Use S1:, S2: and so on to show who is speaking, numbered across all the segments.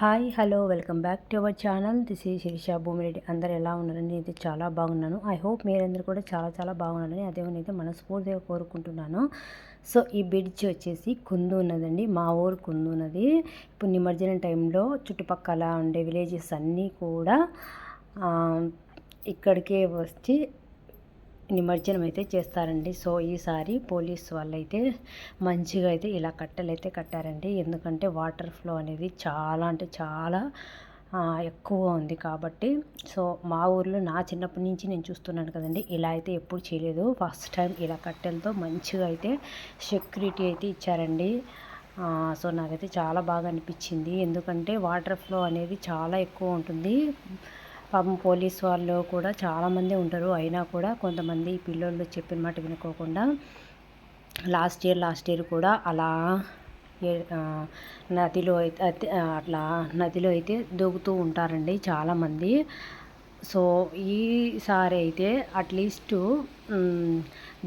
S1: Hi hello welcome back to our channel. This ఈ శిరీష భూమిరెడ్డి. అందరు ఎలా ఉన్నారని అయితే చాలా బాగున్నాను. ఐ హోప్ మీరందరూ కూడా చాలా చాలా బాగున్నారని అదే అయితే మనస్ఫూర్తిగా కోరుకుంటున్నాను. సో ఈ బ్రిడ్జ్ వచ్చేసి కుందు ఉన్నదండి. మా ఊరు కుందు ఉన్నది. ఇప్పుడు నిమజ్జనం టైంలో చుట్టుపక్కల ఉండే విలేజెస్ అన్నీ కూడా ఇక్కడికే వచ్చి నిమజ్జనం అయితే చేస్తారండి. సో ఈసారి పోలీస్ వాళ్ళు అయితే మంచిగా అయితే ఇలా కట్టెలైతే అయితే కట్టారండి. ఎందుకంటే వాటర్ ఫ్లో అనేది చాలా అంటే చాలా ఎక్కువ ఉంది కాబట్టి. సో మా ఊర్లో నా చిన్నప్పటి నుంచి నేను చూస్తున్నాను కదండి. ఇలా అయితే ఎప్పుడు చేయలేదు. ఫస్ట్ టైం ఇలా కట్టెలతో మంచిగా అయితే సెక్యూరిటీ అయితే ఇచ్చారండి. సో నాకైతే చాలా బాగా అనిపించింది. ఎందుకంటే వాటర్ ఫ్లో అనేది చాలా ఎక్కువ ఉంటుంది. పాపం పోలీస్ వాళ్ళు కూడా చాలామంది ఉంటారు. అయినా కూడా కొంతమంది పిల్లలు చెప్పిన మాట వినుకోకుండా లాస్ట్ ఇయర్ లాస్ట్ ఇయర్ కూడా అలా నదిలో అయితే అట్లా నదిలో అయితే దూకుతూ ఉంటారండి చాలామంది. సో ఈసారి అయితే అట్లీస్ట్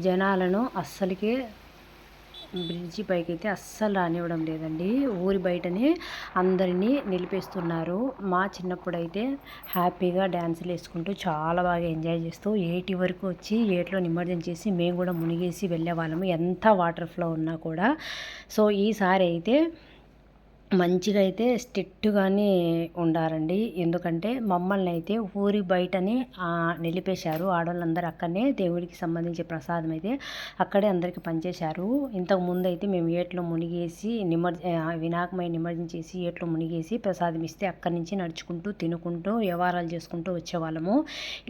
S1: జనాలను అస్సలకే బ్రిడ్జి పైకి అయితే అస్సలు రానివ్వడం లేదండి. ఊరి బయటనే అందరినీ నిలిపేస్తున్నారు. మా చిన్నప్పుడు అయితే హ్యాపీగా డ్యాన్సులు వేసుకుంటూ చాలా బాగా ఎంజాయ్ చేస్తూ ఏటి వరకు వచ్చి ఏట్లో నిమజ్జనం చేసి మేము కూడా మునిగేసి వెళ్ళే వాళ్ళము ఎంత వాటర్ ఫ్లో ఉన్నా కూడా. సో ఈసారి అయితే మంచిగా అయితే స్ట్రిక్ట్గానే ఉండారండి ఎందుకంటే మమ్మల్ని అయితే ఊరి బయటనే నిలిపేశారు. ఆడవాళ్ళందరూ అక్కడనే దేవుడికి సంబంధించి ప్రసాదం అయితే అక్కడే అందరికీ పనిచేశారు ఇంతకు ముందు అయితే మేము ఏట్లో మునిగేసి నిమజ్జ వినాయకమై నిమజ్జనం చేసి ఏట్లో మునిగేసి ప్రసాదం ఇస్తే అక్కడి నుంచి నడుచుకుంటూ తినుకుంటూ వ్యవహారాలు చేసుకుంటూ వచ్చేవాళ్ళము.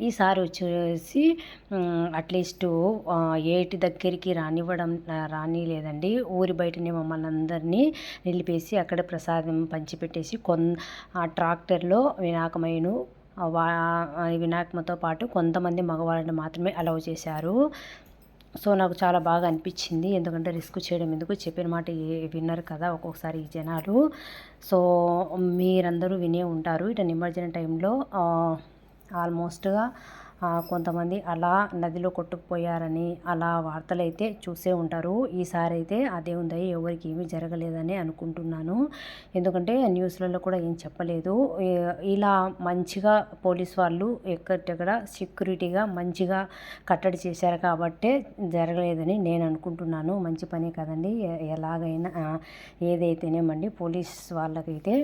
S1: ఈసారి వచ్చేసి అట్లీస్ట్ ఏటి దగ్గరికి రానివ్వడం రానిలేదండి. ఊరి బయటనే మమ్మల్ని అందరినీ నిలిపేసి అక్కడ ప్రసాదం పంచిపెట్టేసి కొన్ ఆ ట్రాక్టర్లో వినాయకమైన వినాయకమతో పాటు కొంతమంది మగవాళ్ళని మాత్రమే అలౌ చేశారు. సో నాకు చాలా బాగా అనిపించింది. ఎందుకంటే రిస్క్ చేయడం ఎందుకు? చెప్పిన మాట విన్నారు కదా ఒక్కొక్కసారి ఈ జనాలు. సో మీరందరూ వినే ఉంటారు. ఇట నిమజ్జన టైంలో ఆల్మోస్ట్గా కొంతమంది అలా నదిలో కొట్టుకుపోయారని అలా వార్తలైతే చూసే ఉంటారు. ఈసారి అయితే అదే ఉందా ఎవరికి ఏమీ జరగలేదని అనుకుంటున్నాను. ఎందుకంటే న్యూస్లలో కూడా ఏం చెప్పలేదు. ఇలా మంచిగా పోలీస్ వాళ్ళు ఎక్కడెక్కడ సెక్యూరిటీగా మంచిగా కట్టడి చేశారు కాబట్టే జరగలేదని నేను అనుకుంటున్నాను. మంచి పనే కదండి. ఎలాగైనా ఏదైతేనేమండి పోలీస్ వాళ్ళకైతే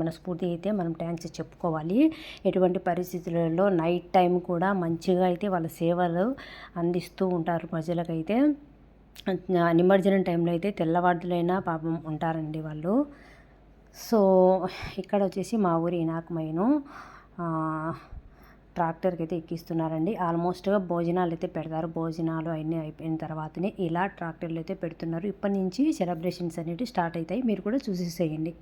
S1: మనస్ఫూర్తి అయితే మనం థ్యాంక్స్ చెప్పుకోవాలి. ఎటువంటి పరిస్థితులలో నైట్ టైం కూడా మంచిగా అయితే వాళ్ళ సేవలు అందిస్తూ ఉంటారు ప్రజలకైతే. నిమజ్జనం టైంలో అయితే తెల్లవారులైనా పాపం ఉంటారండి వాళ్ళు. సో ఇక్కడ వచ్చేసి మా ఊరి ఇనాకమైన ట్రాక్టర్కి అయితే ఎక్కిస్తున్నారండి. ఆల్మోస్ట్గా భోజనాలు అయితే పెడతారు. భోజనాలు అన్నీ అయిపోయిన తర్వాతనే ఇలా ట్రాక్టర్లు అయితే పెడుతున్నారు. ఇప్పటి నుంచి సెలబ్రేషన్స్ అనేవి స్టార్ట్ అవుతాయి. మీరు కూడా చూసేసేయండి.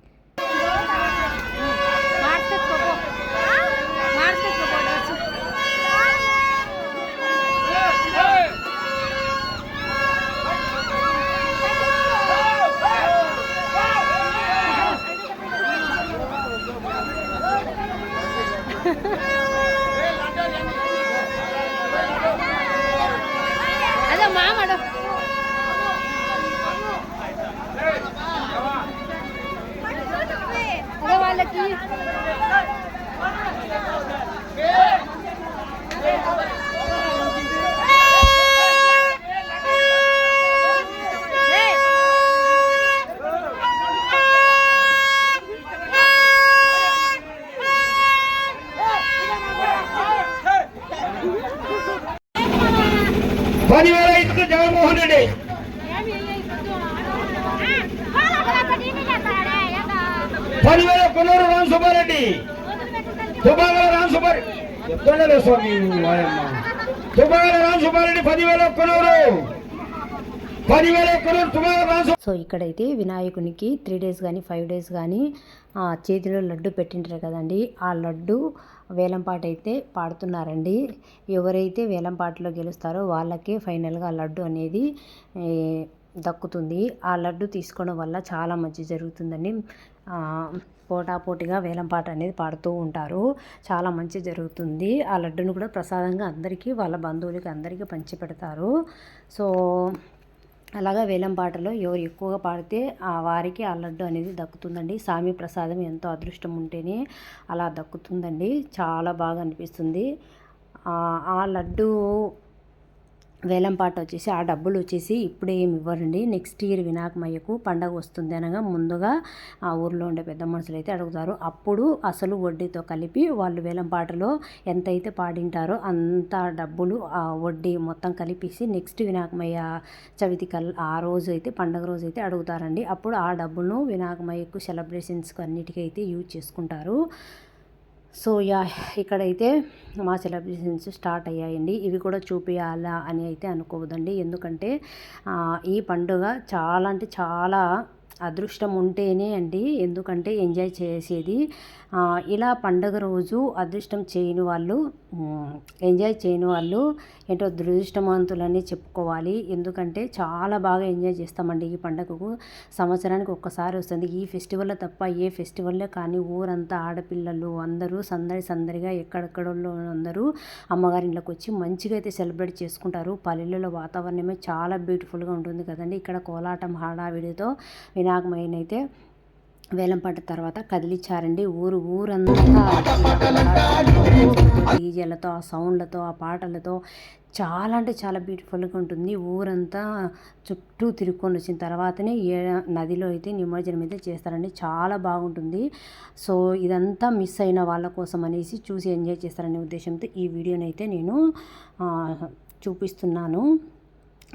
S2: Yeah. రామ్ సుబ్బారెడ్డి. స్వామి? రామ్ సుబ్బారెడ్డి పదివేల
S1: సో ఇక్కడైతే వినాయకునికి త్రీ డేస్ కానీ ఫైవ్ డేస్ కానీ చేతిలో లడ్డు పెట్టింటారు కదండి. ఆ లడ్డు వేలంపాట అయితే పాడుతున్నారండి. ఎవరైతే వేలంపాటలో గెలుస్తారో వాళ్ళకే ఫైనల్గా లడ్డు అనేది దక్కుతుంది. ఆ లడ్డు తీసుకోవడం వల్ల చాలా మంచి జరుగుతుందండి పోటాపోటీగా వేలంపాట అనేది పాడుతూ ఉంటారు. చాలా మంచి జరుగుతుంది. ఆ లడ్డును కూడా ప్రసాదంగా అందరికీ వాళ్ళ బంధువులకి అందరికీ పంచి పెడతారు సో అలాగా వేలం పాటలో ఎవరు ఎక్కువగా పాడితే ఆ వారికి ఆ లడ్డు అనేది దక్కుతుందండి. స్వామి ప్రసాదం ఎంతో అదృష్టం ఉంటేనే అలా దక్కుతుందండి. చాలా బాగా అనిపిస్తుంది. ఆ లడ్డు వేలం పాట వచ్చేసి ఆ డబ్బులు వచ్చేసి ఇప్పుడే ఏమి ఇవ్వరండి. నెక్స్ట్ ఇయర్ వినాయకమయ్యకు పండగ వస్తుంది అనగా ముందుగా ఆ ఊర్లో ఉండే పెద్ద మనుషులు అయితే అడుగుతారు. అప్పుడు అసలు వడ్డీతో కలిపి వాళ్ళు వేలం పాటలో ఎంతైతే పాడింటారో అంత డబ్బులు ఆ వడ్డీ మొత్తం కలిపేసి నెక్స్ట్ వినాయకమయ్య చవితి కల్ ఆ రోజు అయితే పండగ రోజు అయితే అడుగుతారండి. అప్పుడు ఆ డబ్బును వినాయకమయ్యకు సెలబ్రేషన్స్కి అన్నిటికీ అయితే యూజ్ చేసుకుంటారు. సో యా ఇక్కడైతే మా సెలబ్రేషన్స్ స్టార్ట్ అయ్యాయండి. ఇవి కూడా చూపించాలా అని అయితే అనుకోవద్దండి. ఎందుకంటే ఈ పండుగ చాలా అంటే చాలా అదృష్టం ఉంటేనే అండి ఎందుకంటే ఎంజాయ్ చేసేది. ఇలా పండగ రోజు అదృష్టం చేయని వాళ్ళు ఎంజాయ్ చేయని వాళ్ళు ఏంటో దురదృష్టవంతులని చెప్పుకోవాలి. ఎందుకంటే చాలా బాగా ఎంజాయ్ చేస్తామండి ఈ పండగకు. సంవత్సరానికి ఒక్కసారి వస్తుంది. ఈ ఫెస్టివల్ తప్ప ఏ ఫెస్టివల్లో కానీ ఊరంతా ఆడపిల్లలు అందరూ సందడి సందడిగా ఎక్కడెక్కడో అందరూ అమ్మగారి ఇంట్లోకి వచ్చి మంచిగా అయితే సెలబ్రేట్ చేసుకుంటారు. పల్లెల్లో వాతావరణమే చాలా బ్యూటిఫుల్గా ఉంటుంది కదండి. ఇక్కడ కోలాటం హడావిడితో వినాయకమైన అయితే వేలంపాట తర్వాత కదిలిచ్చారండి. ఊరు ఊరంతా డీజేలతో ఆ సౌండ్లతో ఆ పాటలతో చాలా అంటే చాలా బ్యూటిఫుల్గా ఉంటుంది. ఊరంతా చుట్టూ తిరుక్కొని వచ్చిన తర్వాతనే ఏ నదిలో అయితే నిమజ్జనం అయితే చేస్తారండి. చాలా బాగుంటుంది. సో ఇదంతా మిస్ అయిన వాళ్ళ కోసం అనేసి చూసి ఎంజాయ్ చేస్తారనే ఉద్దేశంతో ఈ వీడియోనైతే అయితే నేను చూపిస్తున్నాను.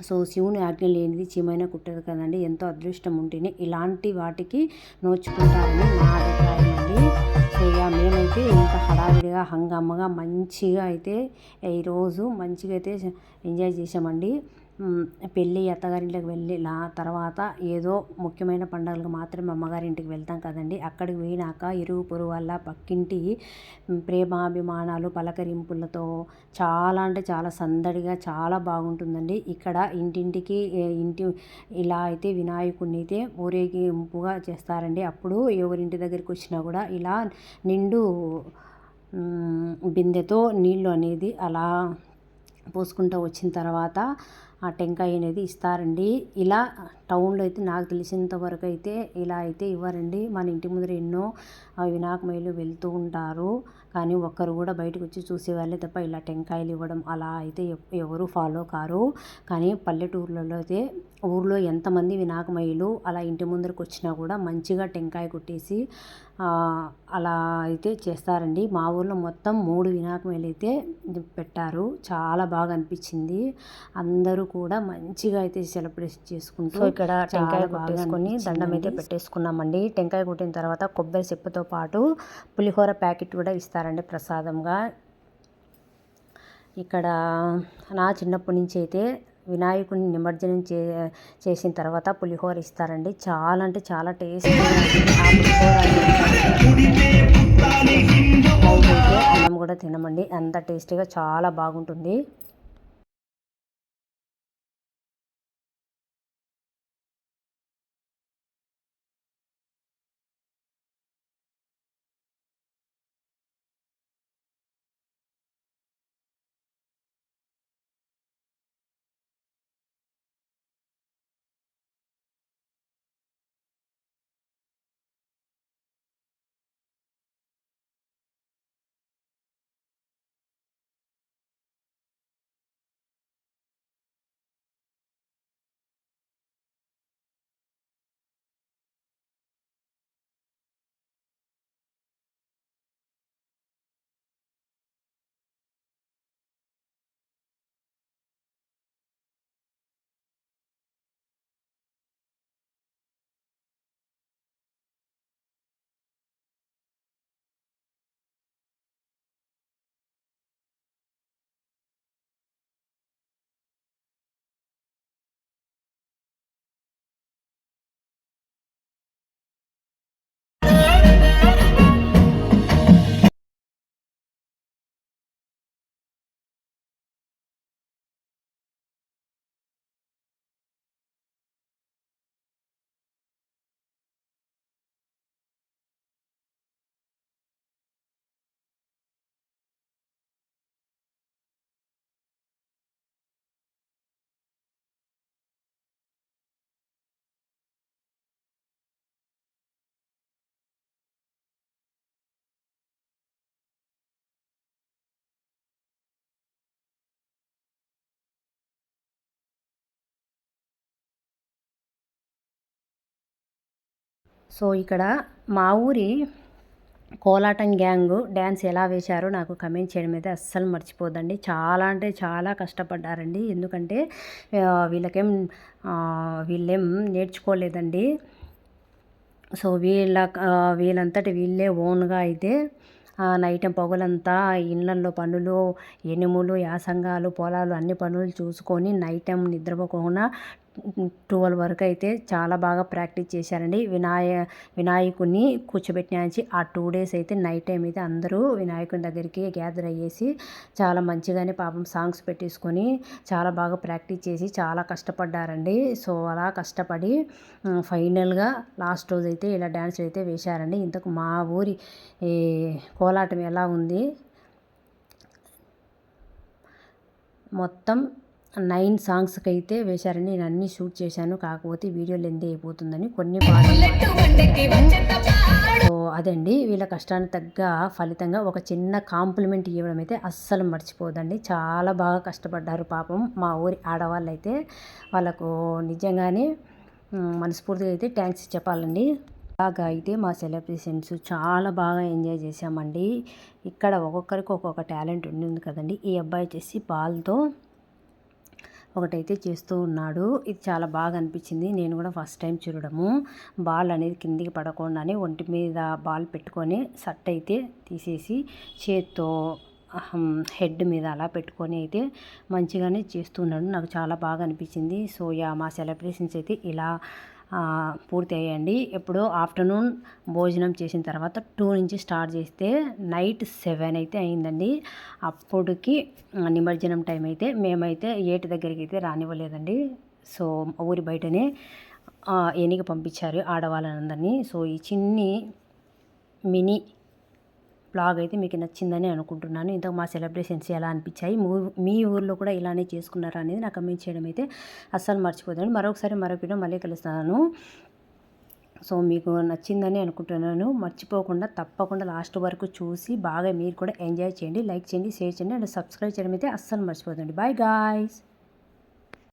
S1: సో శివుని ఆజ్ఞ లేనిది చీమైనా కుట్టదు కదండి. ఎంతో అదృష్టం ఉంటేనే ఇలాంటి వాటికి నోచుకుంటారని నా అభిప్రాయం అండి. సో ఇక మేమైతే ఇంత హడావిడిగా హంగమ్మగా మంచిగా అయితే ఈరోజు మంచిగా అయితే ఎంజాయ్ చేసామండి పెళ్ళి అత్తగారింటికి వెళ్ళి తర్వాత ఏదో ముఖ్యమైన పండుగలకు మాత్రమే అమ్మగారింటికి వెళ్తాం కదండి. అక్కడికి పోయినాక ఇరుగు పొరుగు వల్ల పక్కింటి ప్రేమాభిమానాలు పలకరింపులతో చాలా అంటే చాలా సందడిగా చాలా బాగుంటుందండి. ఇక్కడ ఇంటింటికి ఇంటి ఇలా అయితే వినాయకుడిని అయితే ఊరేగింపుగా చేస్తారండి. అప్పుడు ఎవరింటి దగ్గరికి వచ్చినా కూడా ఇలా నిండు బిందెతో నీళ్ళు అనేది అలా పోసుకుంటూ వచ్చిన తర్వాత ఆ టెంకాయ అనేది ఇస్తారండి. ఇలా టౌన్లో అయితే నాకు తెలిసినంత వరకు అయితే ఇలా అయితే ఇవ్వరండి. మన ఇంటి ముందర ఎన్నో వినాయకమయ్యలు వెళ్తూ ఉంటారు. కానీ ఒక్కరు కూడా బయటకు వచ్చి చూసేవాళ్ళే తప్ప ఇలా టెంకాయలు ఇవ్వడం అలా అయితే ఎవరు ఫాలో కారు. కానీ పల్లెటూర్లలో అయితే ఊర్లో ఎంతమంది వినాయకమయ్యలు అలా ఇంటి ముందరకు వచ్చినా కూడా మంచిగా టెంకాయ కొట్టేసి అలా అయితే చేస్తారండి. మా ఊర్లో మొత్తం మూడు వినాయకమయ్యలు అయితే పెట్టారు. చాలా బాగా అనిపించింది. అందరూ కూడా మంచిగా అయితే సెలబ్రేషన్ చేసుకుంటూ ఇక్కడ టెంకాయ కొట్టేసుకొని దండం అయితే పెట్టేసుకున్నామండి. టెంకాయ కొట్టిన తర్వాత కొబ్బరి చెప్పుతో పాటు పులిహోర ప్యాకెట్ కూడా ఇస్తారండి ప్రసాదంగా. ఇక్కడ నా చిన్నప్పటి నుంచి అయితే వినాయకుడిని నిమజ్జనం చే చేసిన తర్వాత పులిహోర ఇస్తారండి. చాలా అంటే చాలా టేస్ట్ అన్నం కూడా తినమండి. అంత టేస్టీగా చాలా బాగుంటుంది. సో ఇక్కడ మా ఊరి కోలాటం గ్యాంగ్ డ్యాన్స్ ఎలా వేశారో నాకు కమెంట్ చేయడం అయితే అస్సలు మర్చిపోదండి చాలా అంటే చాలా కష్టపడ్డారండి. ఎందుకంటే వీళ్ళకేం వీళ్ళేం నేర్చుకోలేదండి. సో వీళ్ళ వీళ్ళంతటి వీళ్ళే ఓన్గా అయితే నైట్ పొగలంతా ఇళ్ళల్లో పనులు ఎనుములు యాసంగాలు పొలాలు అన్ని పనులు చూసుకొని నైట్ టైం నిద్రపోకుండా ట్వెల్వ్ వరకు అయితే చాలా బాగా ప్రాక్టీస్ చేశారండి. వినాయ వినాయకుడిని కూర్చోబెట్టినాచి ఆ టూ డేస్ అయితే నైట్ టైం అయితే అందరూ వినాయకుని దగ్గరికి గ్యాదర్ అయ్యేసి చాలా మంచిగానే పాపం సాంగ్స్ పెట్టేసుకొని చాలా బాగా ప్రాక్టీస్ చేసి చాలా కష్టపడ్డారండి. సో అలా కష్టపడి ఫైనల్గా లాస్ట్ రోజు అయితే ఇలా డ్యాన్స్ అయితే వేశారండి. ఇంతకు మా ఊరి కోలాటం ఎలా ఉంది? మొత్తం నైన్ సాంగ్స్కి అయితే వేశారని నేను అన్నీ షూట్ చేశాను. కాకపోతే వీడియో లెంత్ అయిపోతుందని కొన్ని సో అదండి. వీళ్ళ కష్టానికి తగ్గ ఫలితంగా ఒక చిన్న కాంప్లిమెంట్ ఇవ్వడం అయితే అస్సలు మర్చిపోదండి. చాలా బాగా కష్టపడ్డారు పాపం. మా ఊరి ఆడవాళ్ళు అయితే వాళ్ళకు నిజంగానే మనస్ఫూర్తిగా అయితే థ్యాంక్స్ చెప్పాలండి. అలాగా అయితే మా సెలబ్రేషన్స్ చాలా బాగా ఎంజాయ్ చేసామండి ఇక్కడ ఒక్కొక్కరికి ఒక్కొక్క టాలెంట్ ఉండింది కదండి. ఈ అబ్బాయి వచ్చేసి బాల్తో ఒకటైతే చేస్తూ ఉన్నాడు. ఇది చాలా బాగా అనిపించింది. నేను కూడా ఫస్ట్ టైం చూడడము. బాల్ అనేది కిందికి పడకుండానే ఒంటి మీద బాల్ పెట్టుకొని సట్ అయితే తీసేసి చేత్తో హెడ్ మీద అలా పెట్టుకొని అయితే మంచిగానే చేస్తున్నాడు నాకు చాలా బాగా అనిపించింది. సో యా మా సెలబ్రేషన్స్ అయితే ఇలా పూర్తి అయ్యండి ఎప్పుడో ఆఫ్టర్నూన్ భోజనం చేసిన తర్వాత టూ నుంచి స్టార్ట్ చేస్తే నైట్ సెవెన్ అయితే అయిందండి. అప్పటికి నిమజ్జనం టైం అయితే మేమైతే ఏటి దగ్గరికి అయితే రానివ్వలేదండి. సో ఊరి బయటనే ఆ, ఎనికి పంపించారు ఆడవాళ్ళందరినీ సో ఈ చిన్ని మినీ బ్లాగ్ అయితే మీకు నచ్చిందని అనుకుంటున్నాను. ఇంతకు మా సెలబ్రేషన్స్ ఎలా అనిపించాయి? మీ ఊర్లో కూడా ఇలానే చేసుకున్నారా అనేది నాకు కమెంట్ చేయడం అయితే అస్సలు మర్చిపోతాను. మరొకసారి మరొక వీడియో మళ్ళీ కలుస్తాను. సో మీకు నచ్చిందని అనుకుంటున్నాను. మర్చిపోకుండా తప్పకుండా లాస్ట్ వరకు చూసి బాగా మీరు కూడా ఎంజాయ్ చేయండి లైక్ చేయండి షేర్ చేయండి అండ్ సబ్స్క్రైబ్ చేయడం అయితే అస్సలు మర్చిపోతుంది బాయ్ గాయ్స్!